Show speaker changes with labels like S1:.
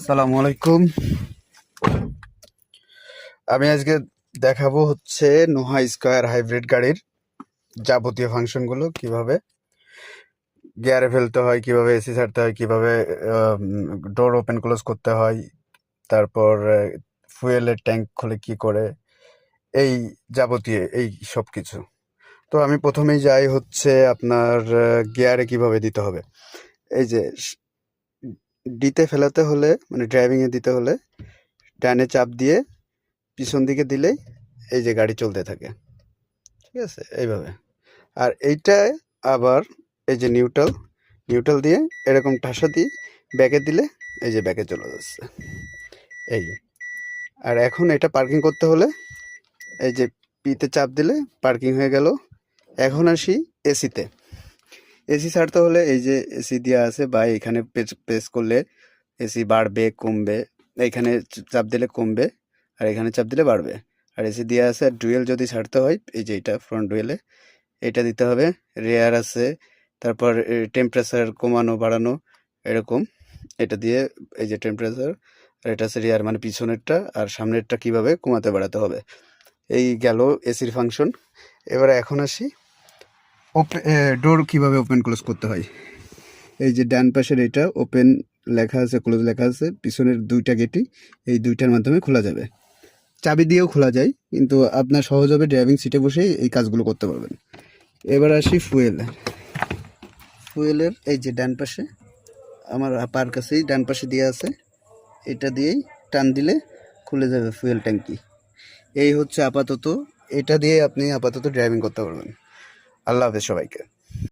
S1: আসসালামু আলাইকুম। আমি আজকে দেখাবো হচ্ছে নোহা স্কোয়ার হাইব্রিড গাড়ির যাবতীয় ফাংশনগুলো কীভাবে গিয়ারে ফেলতে হয়, কীভাবে এসি ছাড়তে হয়, কীভাবে ডোর ওপেন ক্লোজ করতে হয়, তারপর ফুয়েলের ট্যাঙ্ক খুলে কি করে, এই যাবতীয়, এই সব কিছু। তো আমি প্রথমেই যাই হচ্ছে আপনার গিয়ারে কীভাবে দিতে হবে। এই যে ডিতে ফেলাতে হলে মানে ড্রাইভিংয়ে দিতে হলে, ডানে চাপ দিয়ে পিছন দিকে দিলেই এই যে গাড়ি চলতে থাকে। ঠিক আছে? এইভাবে। আর এইটায় আবার এই যে নিউট্রাল নিউট্রাল দিয়ে এরকম ঠাসা দিয়ে ব্যাকে দিলে এই যে ব্যাকে চলে যাচ্ছে। এই। আর এখন এটা পার্কিং করতে হলে এই যে পিতে চাপ দিলে পার্কিং হয়ে গেল। এখন আসি এসিতে। এসি ছাড়তে হলে এই যে এসি দেওয়া আছে বা এখানে প্রেস করলে এসি বাড়বে, কমবে। এইখানে চাপ দিলে কমবে আর এখানে চাপ দিলে বাড়বে। আর এসি দেওয়া আছে, আর ডুয়েল যদি ছাড়তে হয়, এই যে এটা ফ্রন্ট ডুয়েলে, এটা দিতে হবে। রেয়ার আছে, তারপর টেম্পারেচার কমানো, বাড়ানো, এরকম। এটা দিয়ে এই যে টেম্পারেচার আর এটা আছে রেয়ার মানে পিছনেরটা আর সামনেরটা কীভাবে কমাতে, বাড়াতে হবে। এই গেল এসির ফাংশন এবারে এখন আসি ডোর কীভাবে ওপেন ক্লোজ করতে হয়? এই যে ডান পাশের এটা ওপেন লেখা আছে ক্লোজ লেখা আছে, পিছনের দুইটা গেটই এই দুইটার মাধ্যমে খোলা যাবে। চাবি দিয়েও খোলা যায়, কিন্তু আপনার সহজ হবে ড্রাইভিং সিটে বসেই এই কাজগুলো করতে পারবেন। এবার আসি ফুয়েল ফুয়েলের এই যে ডান পাশে, আমার পার কাছেই ডান পাশে দিয়ে আছে, এটা দিয়েই টান দিলে খুলে যাবে ফুয়েল ট্যাঙ্কি এই হচ্ছে আপাতত, এটা দিয়ে আপনি আপাতত ড্রাইভিং করতে পারবেন। আল্লাহ হাফেজ সবাইকে।